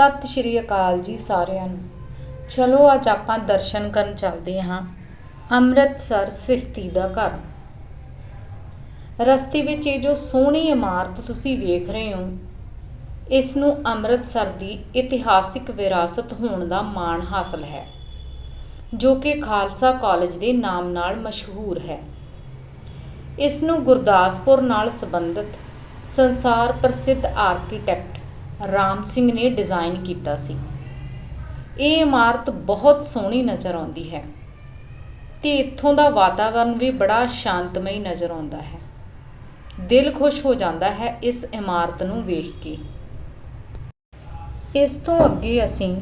ਸਤਿ ਸ਼੍ਰੀ ਅਕਾਲ ਜੀ ਸਾਰਿਆਂ ਨੂੰ। ਚਲੋ ਅੱਜ ਆਪਾਂ ਦਰਸ਼ਨ ਕਰਨ ਚੱਲਦੇ ਹਾਂ ਅੰਮ੍ਰਿਤਸਰ ਸਿਫਤੀ ਦਾ ਘਰ। ਰਸਤੇ ਵਿੱਚ ਇਹ ਜੋ ਸੋਹਣੀ ਇਮਾਰਤ ਤੁਸੀਂ ਵੇਖ ਰਹੇ ਹੋ, ਇਸ ਨੂੰ ਅੰਮ੍ਰਿਤਸਰ ਦੀ ਇਤਿਹਾਸਿਕ ਵਿਰਾਸਤ ਹੋਣ ਦਾ ਮਾਣ ਹਾਸਲ ਹੈ, ਜੋ ਕਿ ਖਾਲਸਾ ਕਾਲਜ ਦੇ ਨਾਮ ਨਾਲ ਮਸ਼ਹੂਰ ਹੈ। ਇਸ ਨੂੰ ਗੁਰਦਾਸਪੁਰ ਨਾਲ ਸੰਬੰਧਿਤ ਸੰਸਾਰ ਪ੍ਰਸਿੱਧ ਆਰਕੀਟੈਕਟ ਰਾਮ ਸਿੰਘ ਨੇ ਡਿਜ਼ਾਈਨ ਕੀਤਾ ਸੀ। ਇਹ ਇਮਾਰਤ ਬਹੁਤ ਸੋਹਣੀ ਨਜ਼ਰ ਆਉਂਦੀ ਹੈ ਤੇ ਇੱਥੋਂ ਦਾ ਵਾਤਾਵਰਣ ਵੀ ਬੜਾ ਸ਼ਾਂਤਮਈ ਨਜ਼ਰ ਆਉਂਦਾ ਹੈ। ਦਿਲ ਖੁਸ਼ ਹੋ ਜਾਂਦਾ ਹੈ ਇਸ ਇਮਾਰਤ ਨੂੰ ਵੇਖ ਕੇ। ਇਸ ਤੋਂ ਅੱਗੇ ਅਸੀਂ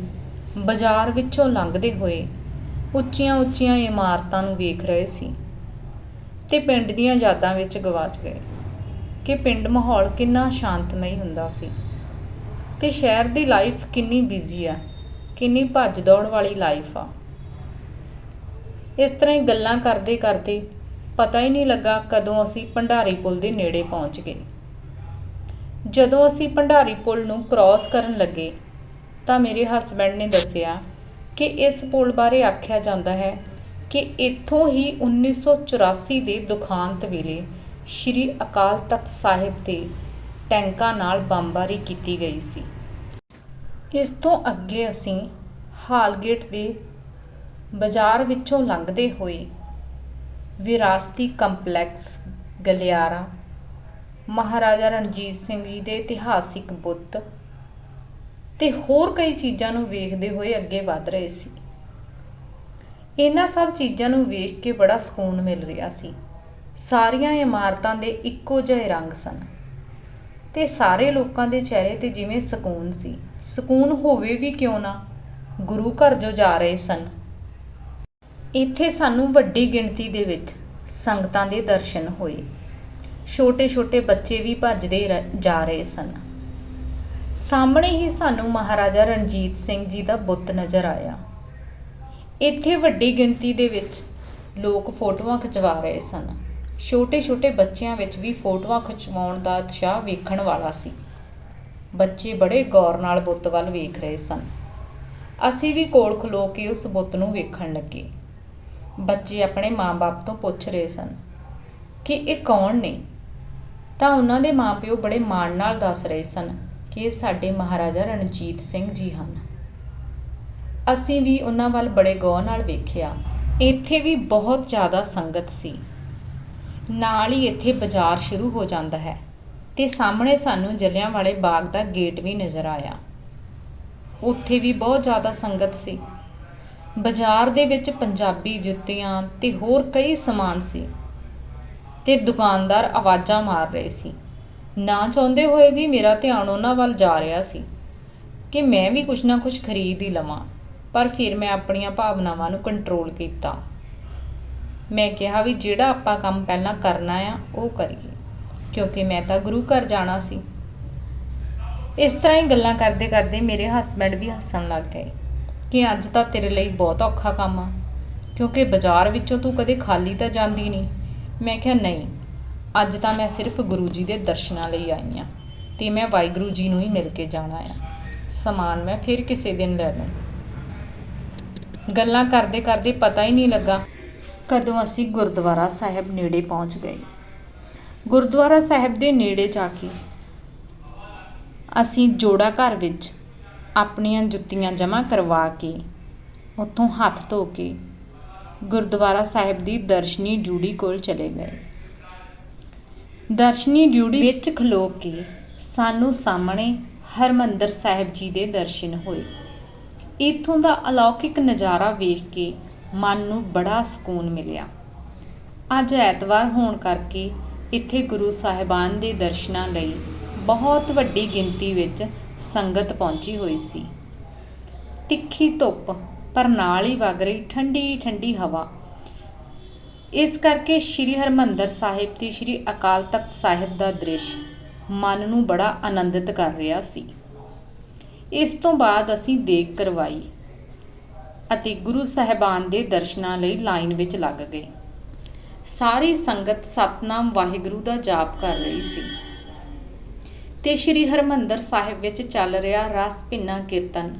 ਬਾਜ਼ਾਰ ਵਿੱਚੋਂ ਲੰਘਦੇ ਹੋਏ ਉੱਚੀਆਂ ਉੱਚੀਆਂ ਇਮਾਰਤਾਂ ਨੂੰ ਵੇਖ ਰਹੇ ਸੀ ਤੇ ਪਿੰਡ ਦੀਆਂ ਯਾਦਾਂ ਵਿੱਚ ਗਵਾਚ ਗਏ ਕਿ ਪਿੰਡ ਮਾਹੌਲ ਕਿੰਨਾ ਸ਼ਾਂਤਮਈ ਹੁੰਦਾ ਸੀ। ਤੇ ਸ਼ਹਿਰ ਦੀ ਲਾਈਫ ਕਿੰਨੀ ਬਿਜ਼ੀ ਆ, ਕਿੰਨੀ ਭੱਜ ਦੌੜ ਵਾਲੀ ਲਾਈਫ ਆ। ਇਸ ਤਰ੍ਹਾਂ ਹੀ ਗੱਲਾਂ ਕਰਦੇ ਕਰਦੇ ਪਤਾ ਹੀ ਨਹੀਂ ਲੱਗਾ ਕਦੋਂ ਅਸੀਂ ਭੰਡਾਰੀ ਪੁਲ ਦੇ ਨੇੜੇ ਪਹੁੰਚ ਗਏ। ਜਦੋਂ ਅਸੀਂ ਭੰਡਾਰੀ ਪੁਲ ਨੂੰ ਕ੍ਰਾਸ ਕਰਨ ਲੱਗੇ, ਤਾਂ ਮੇਰੇ ਹਸਬੰਡ ਨੇ ਦੱਸਿਆ ਕਿ ਇਸ ਪੁਲ ਬਾਰੇ ਆਖਿਆ ਜਾਂਦਾ ਹੈ ਕਿ ਇੱਥੋਂ ਹੀ 1984 ਦੇ ਦੁਖਾਂਤ ਵੇਲੇ ਸ਼੍ਰੀ ਅਕਾਲ ਤਖਤ ਸਾਹਿਬ ਤੇ ਟੈਂਕਾਂ ਨਾਲ ਬੰਬਾਰੀ ਕੀਤੀ ਗਈ ਸੀ। ਇਸ ਤੋਂ ਅੱਗੇ ਅਸੀਂ ਹਾਲਗੇਟ ਦੇ ਬਾਜ਼ਾਰ ਵਿੱਚੋਂ ਲੰਘਦੇ ਹੋਏ ਵਿਰਾਸਤੀ ਕੰਪਲੈਕਸ, ਗਲਿਆਰਾ, ਮਹਾਰਾਜਾ ਰਣਜੀਤ ਸਿੰਘ ਜੀ ਦੇ ਇਤਿਹਾਸਿਕ ਬੁੱਤ ਤੇ ਹੋਰ ਕਈ ਚੀਜ਼ਾਂ ਨੂੰ ਵੇਖਦੇ ਹੋਏ ਅੱਗੇ ਵਧ ਰਹੇ ਸੀ। ਇਹਨਾਂ ਸਭ ਚੀਜ਼ਾਂ ਨੂੰ ਵੇਖ ਕੇ ਬੜਾ ਸਕੂਨ ਮਿਲ ਰਿਹਾ ਸੀ। ਸਾਰੀਆਂ ਇਮਾਰਤਾਂ ਦੇ ਇੱਕੋ ਜਿਹੇ ਰੰਗ ਸਨ। ਤੇ ਸਾਰੇ ਲੋਕਾਂ ਦੇ ਚਿਹਰੇ ਤੇ ਜਿਵੇਂ ਸਕੂਨ ਸੀ। ਸਕੂਨ ਹੋਵੇ ਵੀ ਕਿਉਂ ਨਾ, ਗੁਰੂ ਘਰ ਜੋ ਜਾ ਰਹੇ ਸਨ। ਇੱਥੇ ਸਾਨੂੰ ਵੱਡੀ ਗਿਣਤੀ ਦੇ ਵਿੱਚ ਸੰਗਤਾਂ ਦੇ ਦਰਸ਼ਨ ਹੋਏ। ਛੋਟੇ-ਛੋਟੇ ਬੱਚੇ ਵੀ ਭੱਜਦੇ ਰ- ਜਾ ਰਹੇ ਸਨ। ਸਾਹਮਣੇ ਹੀ ਸਾਨੂੰ ਮਹਾਰਾਜਾ ਰਣਜੀਤ ਸਿੰਘ ਜੀ ਦਾ ਬੁੱਤ ਨਜ਼ਰ ਆਇਆ। ਇੱਥੇ ਵੱਡੀ ਗਿਣਤੀ ਦੇ ਵਿੱਚ ਲੋਕ ਫੋਟੋਆਂ ਖਿਚਵਾ ਰਹੇ ਸਨ। ਛੋਟੇ-ਛੋਟੇ ਬੱਚਿਆਂ ਵਿੱਚ ਵੀ ਫੋਟੋਆਂ ਖਿਚਵਾਉਣ ਦਾ ਉਤਸ਼ਾਹ ਵੇਖਣ ਵਾਲਾ ਸੀ। ਬੱਚੇ ਬੜੇ ਗੌਰ ਨਾਲ ਬੁੱਤ ਵੱਲ ਵੇਖ ਰਹੇ ਸਨ। ਅਸੀਂ ਵੀ ਕੋਲ ਖਲੋ ਕੇ ਉਸ ਬੁੱਤ ਨੂੰ ਵੇਖਣ ਲੱਗੇ। ਬੱਚੇ ਆਪਣੇ ਮਾਂ-ਬਾਪ ਤੋਂ ਪੁੱਛ ਰਹੇ ਸਨ ਕਿ ਇਹ ਕੌਣ ਨੇ? ਤਾਂ ਉਹਨਾਂ ਦੇ ਮਾਪਿਓ ਬੜੇ ਮਾਣ ਨਾਲ ਦੱਸ ਰਹੇ ਸਨ ਕਿ ਇਹ ਸਾਡੇ ਮਹਾਰਾਜਾ ਰਣਜੀਤ ਸਿੰਘ ਜੀ ਹਨ। ਅਸੀਂ ਵੀ ਉਹਨਾਂ ਵੱਲ ਬੜੇ ਗੌਰ ਨਾਲ ਵੇਖਿਆ। ਇੱਥੇ ਵੀ ਬਹੁਤ ਜ਼ਿਆਦਾ ਸੰਗਤ ਸੀ। ਨਾਲ ਹੀ ਇੱਥੇ ਬਾਜ਼ਾਰ ਸ਼ੁਰੂ ਹੋ ਜਾਂਦਾ ਹੈ ਤੇ ਸਾਹਮਣੇ ਸਾਨੂੰ ਜਲਿਆਂਵਾਲੇ ਬਾਗ ਦਾ ਗੇਟ ਵੀ ਨਜ਼ਰ ਆਇਆ। ਉੱਥੇ ਵੀ ਬਹੁਤ ਜ਼ਿਆਦਾ ਸੰਗਤ ਸੀ। ਬਾਜ਼ਾਰ ਦੇ ਵਿੱਚ ਪੰਜਾਬੀ ਜੁੱਤੀਆਂ ਤੇ ਹੋਰ ਕਈ ਸਮਾਨ ਸੀ ਤੇ ਦੁਕਾਨਦਾਰ ਆਵਾਜ਼ਾਂ ਮਾਰ ਰਹੇ ਸੀ। ਨਾ ਚਾਹੁੰਦੇ ਹੋਏ ਵੀ ਮੇਰਾ ਧਿਆਨ ਉਹਨਾਂ ਵੱਲ ਜਾ ਰਿਹਾ ਸੀ ਕਿ ਮੈਂ ਵੀ ਕੁਛ ਨਾ ਕੁਛ ਖਰੀਦ ਹੀ ਲਵਾਂ, ਪਰ ਫਿਰ ਮੈਂ ਆਪਣੀਆਂ ਭਾਵਨਾਵਾਂ ਨੂੰ ਕੰਟਰੋਲ ਕੀਤਾ। ਮੈਂ ਕਿਹਾ ਵੀ ਜਿਹੜਾ ਆਪਾਂ ਕੰਮ ਪਹਿਲਾਂ ਕਰਨਾ ਆ, ਉਹ ਕਰੀਏ। ਕਿਉਂਕਿ ਮੈਂ ਤਾਂ ਗੁਰੂ ਘਰ ਜਾਣਾ ਸੀ। ਇਸ ਤਰ੍ਹਾਂ ਹੀ ਗੱਲਾਂ ਕਰਦੇ ਕਰਦੇ ਮੇਰੇ ਹਸਬੰਡ ਵੀ ਹੱਸਣ ਲੱਗ ਗਏ ਕਿ ਅੱਜ ਤਾਂ ਤੇਰੇ ਲਈ ਬਹੁਤ ਔਖਾ ਕੰਮ ਆ। ਕਿਉਂਕਿ ਬਾਜ਼ਾਰ ਵਿੱਚੋਂ ਤੂੰ ਕਦੇ ਖਾਲੀ ਤਾਂ ਜਾਂਦੀ ਨਹੀਂ। ਮੈਂ ਕਿਹਾ ਨਹੀਂ, ਅੱਜ ਤਾਂ ਮੈਂ ਸਿਰਫ ਗੁਰੂ ਜੀ ਦੇ ਦਰਸ਼ਨਾਂ ਲਈ ਆਈ ਆ ਤੇ ਮੈਂ ਵਾਹਿਗੁਰੂ ਜੀ ਨੂੰ ਹੀ ਮਿਲ ਕੇ ਜਾਣਾ ਆ। ਸਮਾਨ ਮੈਂ ਫਿਰ ਕਿਸੇ ਦਿਨ ਲੈ ਲਵਾਂ ਗੱਲਾਂ ਕਰਦੇ ਕਰਦੇ ਪਤਾ ਹੀ ਨਹੀਂ ਲੱਗਾ ਕਦੋਂ ਅਸੀਂ ਗੁਰਦੁਆਰਾ ਸਾਹਿਬ ਨੇੜੇ ਪਹੁੰਚ ਗਏ। ਗੁਰਦੁਆਰਾ ਸਾਹਿਬ ਦੇ ਨੇੜੇ ਜਾ ਕੇ ਅਸੀਂ ਜੋੜਾ ਘਰ ਵਿੱਚ ਆਪਣੀਆਂ ਜੁੱਤੀਆਂ ਜਮ੍ਹਾਂ ਕਰਵਾ ਕੇ, ਉੱਥੋਂ ਹੱਥ ਧੋ ਕੇ ਗੁਰਦੁਆਰਾ ਸਾਹਿਬ ਦੀ ਦਰਸ਼ਨੀ ਡਿਊਟੀ ਕੋਲ ਚਲੇ ਗਏ। ਦਰਸ਼ਨੀ ਡਿਊਟੀ ਵਿੱਚ ਖਲੋ ਕੇ ਸਾਨੂੰ ਸਾਹਮਣੇ ਹਰਮੰਦਰ ਸਾਹਿਬ ਜੀ ਦੇ ਦਰਸ਼ਨ ਹੋਏ। ਇੱਥੋਂ ਦਾ ਅਲੌਕਿਕ ਨਜ਼ਾਰਾ ਵੇਖ ਕੇ ਮਨ ਨੂੰ ਬੜਾ ਸਕੂਨ ਮਿਲਿਆ। ਅੱਜ ਐਤਵਾਰ ਹੋਣ ਕਰਕੇ ਇੱਥੇ ਗੁਰੂ ਸਾਹਿਬਾਨ ਦੇ ਦਰਸ਼ਨਾਂ ਲਈ ਬਹੁਤ ਵੱਡੀ ਗਿਣਤੀ ਵਿੱਚ ਸੰਗਤ ਪਹੁੰਚੀ ਹੋਈ ਸੀ। ਤਿੱਖੀ ਧੁੱਪ, ਪਰ ਨਾਲ ਹੀ ਵਗ ਰਹੀ ਠੰਡੀ ਠੰਡੀ ਹਵਾ। ਇਸ ਕਰਕੇ ਸ੍ਰੀ ਹਰਮੰਦਰ ਸਾਹਿਬ ਤੇ ਸ੍ਰੀ ਅਕਾਲ ਤਖਤ ਸਾਹਿਬ ਦਾ ਦ੍ਰਿਸ਼ ਮਨ ਨੂੰ ਬੜਾ ਆਨੰਦਿਤ ਕਰ ਰਿਹਾ ਸੀ। ਇਸ ਤੋਂ ਬਾਅਦ ਅਸੀਂ ਦੇਖ ਕਰਵਾਈ। ਅਤੇ ਗੁਰੂ ਸਾਹਿਬਾਨ ਦੇ ਦਰਸ਼ਨਾਂ ਲਈ ਲਾਈਨ ਵਿੱਚ ਲੱਗ ਗਏ। ਸਾਰੀ ਸੰਗਤ ਸਤਨਾਮ ਵਾਹਿਗੁਰੂ ਦਾ ਜਾਪ ਕਰ ਰਹੀ ਸੀ। ਕਿ ਸ੍ਰੀ ਹਰਮੰਦਰ ਸਾਹਿਬ ਵਿੱਚ ਚੱਲ ਰਿਹਾ ਰਸ ਭਿੰਨਾ ਕੀਰਤਨ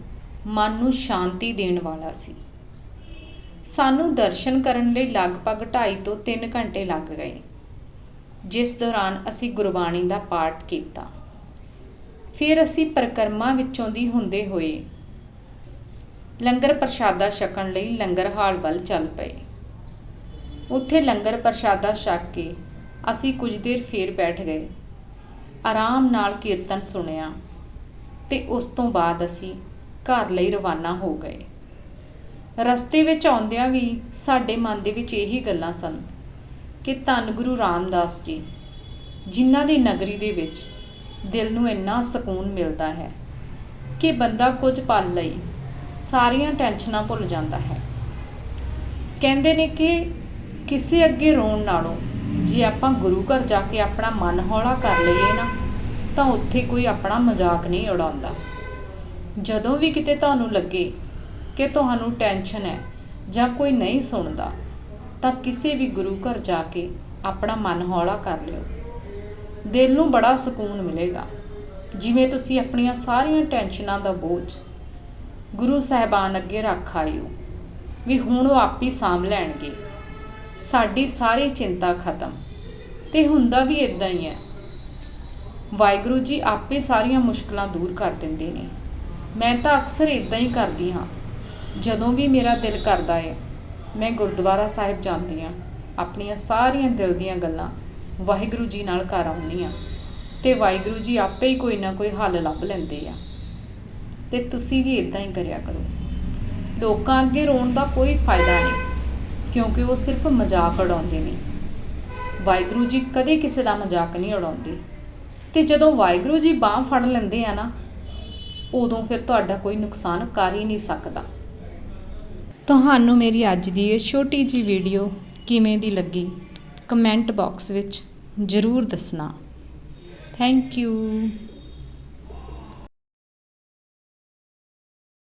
ਮਨ ਨੂੰ ਸ਼ਾਂਤੀ ਦੇਣ ਵਾਲਾ ਸੀ। ਸਾਨੂੰ ਦਰਸ਼ਨ ਕਰਨ ਲਈ ਲਗਭਗ 2.5 ਤੋਂ 3 ਘੰਟੇ ਲੱਗ ਗਏ। ਜਿਸ ਦੌਰਾਨ ਅਸੀਂ ਗੁਰਬਾਣੀ ਦਾ ਪਾਠ ਕੀਤਾ। ਫਿਰ ਅਸੀਂ ਪਰਿਕਰਮਾ ਵਿੱਚੋਂ ਦੀ ਹੁੰਦੇ ਹੋਏ ਲੰਗਰ ਪ੍ਰਸ਼ਾਦਾ ਛਕਣ ਲਈ ਲੰਗਰ ਹਾਲ ਵੱਲ ਚੱਲ ਪਏ। ਉੱਥੇ ਲੰਗਰ ਪ੍ਰਸ਼ਾਦਾ ਛਕ ਕੇ ਅਸੀਂ ਕੁਝ ਦੇਰ ਫੇਰ ਬੈਠ ਗਏ। ਆਰਾਮ ਨਾਲ ਕੀਰਤਨ ਸੁਣਿਆ ਤੇ ਉਸ ਤੋਂ ਬਾਅਦ ਅਸੀਂ ਘਰ ਲਈ ਰਵਾਨਾ ਹੋ ਗਏ। ਰਸਤੇ ਵਿੱਚ ਆਉਂਦਿਆਂ ਵੀ ਸਾਡੇ ਮਨ ਦੇ ਵਿੱਚ ਇਹੀ ਗੱਲਾਂ ਸਨ ਕਿ ਧੰਨ ਗੁਰੂ ਰਾਮਦਾਸ ਜੀ, ਜਿਨ੍ਹਾਂ ਦੀ ਨਗਰੀ ਦੇ ਵਿੱਚ ਦਿਲ ਨੂੰ ਇੰਨਾ ਸਕੂਨ ਮਿਲਦਾ ਹੈ ਕਿ ਬੰਦਾ ਕੁਝ ਪਲ ਲਈ ਸਾਰੀਆਂ ਟੈਨਸ਼ਨਾਂ ਭੁੱਲ ਜਾਂਦਾ ਹੈ। ਕਹਿੰਦੇ ਨੇ ਕਿ ਕਿਸੇ ਅੱਗੇ ਰੋਣ ਨਾਲੋਂ ਜੇ ਆਪਾਂ ਗੁਰੂ ਘਰ ਜਾ ਕੇ ਆਪਣਾ ਮਨ ਹੌਲਾ ਕਰ ਲਈਏ ਨਾ, ਤਾਂ ਉੱਥੇ ਕੋਈ ਆਪਣਾ ਮਜ਼ਾਕ ਨਹੀਂ ਉਡਾਉਂਦਾ। ਜਦੋਂ ਵੀ ਕਿਤੇ ਤੁਹਾਨੂੰ ਲੱਗੇ ਕਿ ਤੁਹਾਨੂੰ ਟੈਨਸ਼ਨ ਹੈ ਜਾਂ ਕੋਈ ਨਹੀਂ ਸੁਣਦਾ, ਤਾਂ ਕਿਸੇ ਵੀ ਗੁਰੂ ਘਰ ਜਾ ਕੇ ਆਪਣਾ ਮਨ ਹੌਲਾ ਕਰ ਲਿਓ। ਦਿਲ ਨੂੰ ਬੜਾ ਸਕੂਨ ਮਿਲੇਗਾ। ਜਿਵੇਂ ਤੁਸੀਂ ਆਪਣੀਆਂ ਸਾਰੀਆਂ ਟੈਨਸ਼ਨਾਂ ਦਾ ਬੋਝ ਗੁਰੂ ਸਾਹਿਬਾਨ ਅੱਗੇ ਰੱਖ ਆਇਓ, ਵੀ ਹੁਣ ਉਹ ਆਪ ਹੀ ਸਾਂਭ ਲੈਣਗੇ। ਸਾਡੀ ਸਾਰੀ ਚਿੰਤਾ ਖਤਮ, ਤੇ ਹੁੰਦਾ ਵੀ ਇਦਾਂ ਹੀ ਹੈ। ਵਾਹਿਗੁਰੂ ਜੀ ਆਪੇ ਸਾਰੀਆਂ ਮੁਸ਼ਕਲਾਂ ਦੂਰ ਕਰ ਦਿੰਦੇ ਨੇ। ਮੈਂ ਤਾਂ ਅਕਸਰ ਇਦਾਂ ਹੀ ਕਰਦੀ ਹਾਂ। ਜਦੋਂ ਵੀ ਮੇਰਾ ਦਿਲ ਕਰਦਾ ਹੈ ਮੈਂ ਗੁਰਦੁਆਰਾ ਸਾਹਿਬ ਜਾਂਦੀ ਹਾਂ, ਆਪਣੀਆਂ ਸਾਰੀਆਂ ਦਿਲ ਦੀਆਂ ਗੱਲਾਂ ਵਾਹਿਗੁਰੂ ਜੀ ਨਾਲ ਕਰ ਆਉਂਦੀ ਹਾਂ, ਤੇ ਵਾਹਿਗੁਰੂ ਜੀ ਆਪੇ ਹੀ ਕੋਈ ਨਾ ਕੋਈ ਹੱਲ ਲੱਭ ਲੈਂਦੇ ਆ। ਤੇ ਤੁਸੀਂ ਵੀ ਇਦਾਂ ਹੀ ਕਰਿਆ ਕਰੋ। ਲੋਕਾਂ ਅੱਗੇ ਰੋਣ ਦਾ ਕੋਈ ਫਾਇਦਾ ਨਹੀਂ, ਕਿਉਂਕਿ ਉਹ ਸਿਰਫ ਮਜ਼ਾਕ ਉਡਾਉਂਦੇ ਨੇ। ਵਾਹਿਗੁਰੂ ਜੀ ਕਦੇ ਕਿਸੇ ਦਾ ਮਜ਼ਾਕ ਨਹੀਂ ਉਡਾਉਂਦੇ। ਤੇ ਜਦੋਂ ਵਾਹਿਗੁਰੂ ਜੀ ਬਾਹ ਫੜ ਲੈਂਦੇ ਆ ਨਾ, ਉਦੋਂ ਫਿਰ ਤੁਹਾਡਾ ਕੋਈ ਨੁਕਸਾਨ ਕਰ ਹੀ ਨਹੀਂ ਸਕਦਾ। ਤੁਹਾਨੂੰ ਮੇਰੀ ਅੱਜ ਦੀ ਇਹ ਛੋਟੀ ਜੀ ਵੀਡੀਓ ਕਿਵੇਂ ਦੀ ਲੱਗੀ, ਕਮੈਂਟ ਬਾਕਸ ਵਿੱਚ ਜ਼ਰੂਰ ਦੱਸਣਾ। Thank you.